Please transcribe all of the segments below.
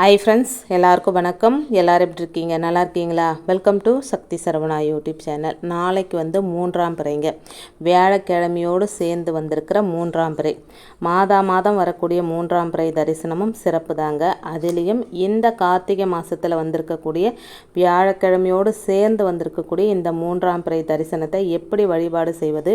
Hi friends எல்லாருக்கும் வணக்கம். எல்லோரும் எப்படி இருக்கீங்க? நல்லா இருக்கீங்களா? Welcome to Shakti Saravana YouTube channel நாளைக்கு வந்து மூன்றாம் பிறைங்க. வியாழக்கிழமையோடு சேர்ந்து வந்திருக்கிற மூன்றாம் பிறை. மாதா மாதம் வரக்கூடிய மூன்றாம் பிறை தரிசனமும் சிறப்பு தாங்க. அதுலேயும் இந்த கார்த்திகை மாதத்தில் வந்திருக்கக்கூடிய வியாழக்கிழமையோடு சேர்ந்து வந்திருக்கக்கூடிய இந்த மூன்றாம் பிறை தரிசனத்தை எப்படி வழிபாடு செய்வது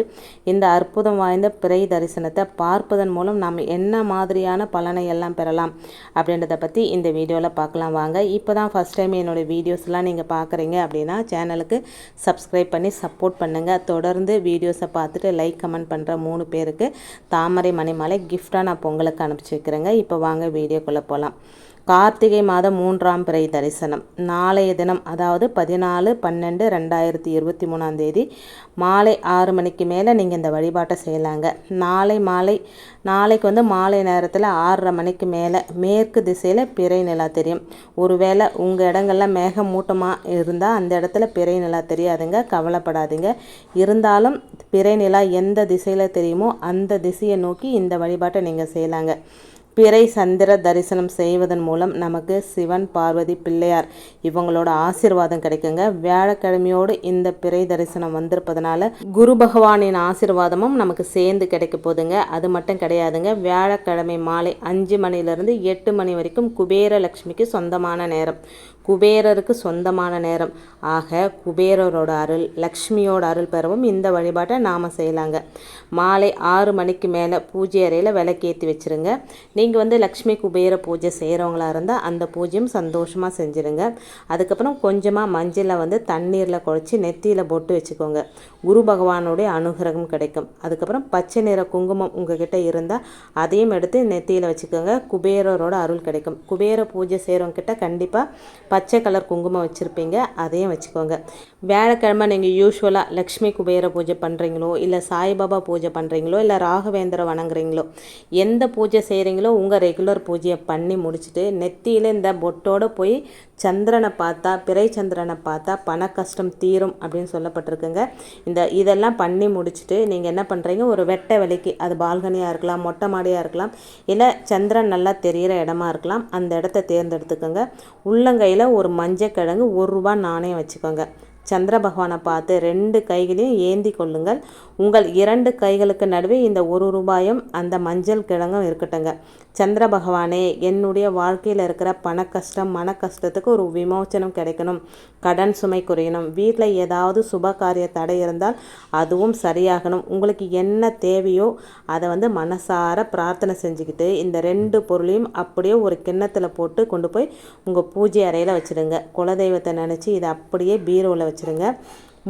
இந்த அற்புதம் வாய்ந்த பிறை தரிசனத்தை பார்ப்பதன் மூலம் நாம் என்ன மாதிரியான பலனை எல்லாம் பெறலாம் அப்படின்றத பற்றி இந்த வீடியோவில் பார்க்கலாம். வாங்க இப்போ தான் ஃபஸ்ட் டைம் என்னோடய வீடியோஸ்லாம் நீங்கள் பார்க்குறீங்க அப்படின்னா சேனலுக்கு சப்ஸ்கிரைப் பண்ணி சப்போர்ட் பண்ணுங்கள் தொடர்ந்து வீடியோஸை பார்த்துட்டு லைக் கமெண்ட் பண்ணுற மூணு பேருக்கு தாமரை மணிமாலை கிஃப்டாக நான் பொங்கலுக்கு அனுப்பிச்சி வைக்கிறேங்க. இப்போ வாங்க வீடியோக்குள்ளே போகலாம். கார்த்திகை மாதம் மூன்றாம் பிறை தரிசனம். நாளைய தினம் அதாவது பதினாலு பன்னெண்டு ரெண்டாயிரத்தி இருபத்தி மூணாம் தேதி மாலை ஆறு மணிக்கு மேலே நீங்கள் இந்த வழிபாட்டை செய்யலாங்க. நாளை மாலை நாளைக்கு வந்து மாலை நேரத்தில் ஆறரை மணிக்கு மேலே மேற்கு திசையில் பிறை நிலா தெரியும். ஒருவேளை உங்கள் இடங்கள்ல மேகம் மூட்டமாக இருந்தால் அந்த இடத்துல பிறை நிலா தெரியாதுங்க கவலைப்படாதீங்க. இருந்தாலும் பிறை நிலா எந்த திசையில் தெரியுமோ அந்த திசையை நோக்கி இந்த வழிபாட்டை நீங்கள் செய்யலாங்க. பிறை சந்திர தரிசனம் செய்வதன் மூலம் நமக்கு சிவன் பார்வதி பிள்ளையார் இவங்களோட ஆசிர்வாதம் கிடைக்குங்க. வியாழக்கிழமையோடு இந்த பிறை தரிசனம் வந்திருப்பதனால குரு பகவானின் ஆசிர்வாதமும் நமக்கு சேர்ந்து கிடைக்க போதுங்க அது மட்டும் கிடையாதுங்க. வியாழக்கிழமை மாலை அஞ்சு மணிலிருந்து எட்டு மணி வரைக்கும் குபேர லட்சுமிக்கு சொந்தமான நேரம். குபேரருக்கு சொந்தமான நேரம். ஆக குபேரரோட அருள் லக்ஷ்மியோட அருள் பெறவும் இந்த வழிபாட்டை நாம் செய்யலாங்க. மாலை ஆறு மணிக்கு மேலே பூஜை அறையில் விளக்கேற்றி வச்சுருங்க. நீங்கள் வந்து லக்ஷ்மி குபேர பூஜை செய்கிறவங்களா இருந்தால் அந்த பூஜையும் சந்தோஷமாக செஞ்சுருங்க. அதுக்கப்புறம் கொஞ்சமாக மஞ்சளை வந்து தண்ணீரில் குழச்சி நெத்தியில் போட்டு வச்சுக்கோங்க. குரு பகவானுடைய அனுகிரகம் கிடைக்கும். அதுக்கப்புறம் பச்சை நிற குங்குமம் உங்ககிட்ட இருந்தால் அதையும் எடுத்து நெத்தியில் வச்சுக்கோங்க. குபேரரோட அருள் கிடைக்கும். குபேர பூஜை செய்கிறவங்க கிட்ட கண்டிப்பாக பச்சை கலர் குங்குமம் வச்சுருப்பீங்க. அதையும் வச்சுக்கோங்க. வியாழக்கிழமை நீங்கள் யூஸ்வலாக லக்ஷ்மி குபேர பூஜை பண்ணுறீங்களோ இல்லை சாய்பாபா பூஜை பண்ணுறீங்களோ இல்லை ராகவேந்திர வணங்குறீங்களோ எந்த பூஜை செய்கிறீங்களோ உங்கள் ரெகுலர் பூஜையை பண்ணி முடிச்சுட்டு நெத்தியில் இந்த பொட்டோடு போய் சந்திரனை பார்த்தா பிறை சந்திரனை பார்த்தா பண கஷ்டம் தீரும் அப்படின்னு சொல்லப்பட்டிருக்குங்க. இந்த இதெல்லாம் பண்ணி முடிச்சுட்டு நீங்கள் என்ன பண்ணுறீங்க ஒரு வெட்டை விலைக்கு அது பால்கனியாக இருக்கலாம் மொட்டை மாடியாக இருக்கலாம் இல்லை சந்திரன் நல்லா தெரிகிற இடமா இருக்கலாம் அந்த இடத்த தேர்ந்தெடுத்துக்கோங்க. உள்ளங்கையில் ஒரு மஞ்சக்கிழங்கு ஒரு ரூபா நாணயம் வச்சுக்கோங்க. சந்திர பகவானை பார்த்து ரெண்டு கைகளையும் ஏந்தி கொள்ளுங்கள். உங்கள் இரண்டு கைகளுக்கு நடுவே இந்த ஒரு ரூபாயும் அந்த மஞ்சள் கிழங்கும் இருக்கட்டுங்க. சந்திர பகவானே என்னுடைய வாழ்க்கையில் இருக்கிற பண கஷ்டம் மன கஷ்டத்துக்கு ஒரு விமோச்சனம் கிடைக்கணும். கடன் சுமை குறையணும். வீட்டில் ஏதாவது சுப காரிய தடை இருந்தால் அதுவும் சரியாகணும். உங்களுக்கு என்ன தேவையோ அதை வந்து மனசார பிரார்த்தனை செஞ்சுக்கிட்டு இந்த ரெண்டு பொருளையும் அப்படியே ஒரு கிண்ணத்தில் போட்டு கொண்டு போய் உங்கள் பூஜை அறையில் வச்சுடுங்க. குலதெய்வத்தை நினச்சி இதை அப்படியே பீரோவில் வச்சுருங்க.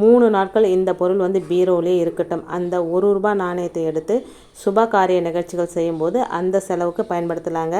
மூணு நாட்கள் இந்த பொருள் வந்து பீரோவிலே இருக்கட்டும். அந்த ஒரு ரூபா நாணயத்தை எடுத்து சுப காரிய நிகழ்ச்சிகள் செய்யும்போது அந்த செலவுக்கு பயன்படுத்தலாங்க.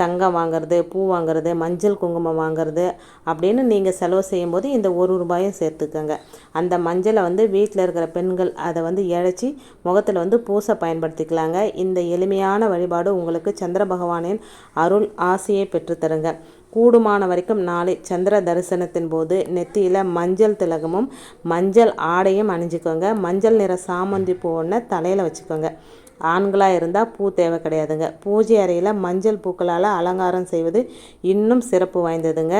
தங்கம் வாங்குறது பூ வாங்குறது மஞ்சள் குங்குமம் வாங்குறது அப்படின்னு நீங்கள் செலவு செய்யும்போது இந்த ஒரு ரூபாயும் சேர்த்துக்கோங்க. அந்த மஞ்சளை வந்து வீட்டில் இருக்கிற பெண்கள் அதை வந்து இழைச்சி முகத்தில் வந்து பூசை பயன்படுத்திக்கலாங்க. இந்த எளிமையான வழிபாடு உங்களுக்கு சந்திர பகவானின் அருள் ஆசையை பெற்றுத்தருங்க. கூடுமான வரைக்கும் நாளை சந்திர தரிசனத்தின் போது நெத்தியில் மஞ்சள் திலகமும் மஞ்சள் ஆடையும் அணிஞ்சிக்கோங்க. மஞ்சள் நிற சாமந்தி பூ ஒன்று தலையில் வச்சுக்கோங்க. ஆண்களாக இருந்தால் பூ தேவை கிடையாதுங்க. பூஜை அறையில் மஞ்சள் பூக்களால் அலங்காரம் செய்வது இன்னும் சிறப்பு வாய்ந்ததுங்க.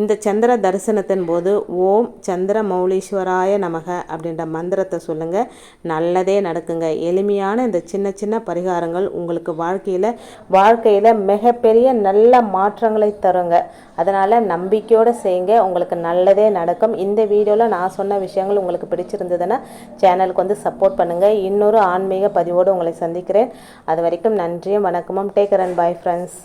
இந்த சந்திர தரிசனத்தின் போது ஓம் சந்திர மௌலீஸ்வராய நமக அப்படின்ற மந்திரத்தை சொல்லுங்கள் நல்லதே நடக்குங்க. எளிமையான இந்த சின்ன சின்ன பரிகாரங்கள் உங்களுக்கு வாழ்க்கையில் வாழ்க்கையில் மிகப்பெரிய நல்ல மாற்றங்களை தருங்க. அதனால் நம்பிக்கையோடு செய்யுங்க. உங்களுக்கு நல்லதே நடக்கும். இந்த வீடியோவில் நான் சொன்ன விஷயங்கள் உங்களுக்கு பிடிச்சிருந்ததுன்னா சேனலுக்கு வந்து சப்போர்ட் பண்ணுங்கள் இன்னொரு ஆன்மீக பதிவோடு உங்களை சந்திக்கிறேன். அது வரைக்கும் நன்றியும் வணக்கமும். Take run bye friends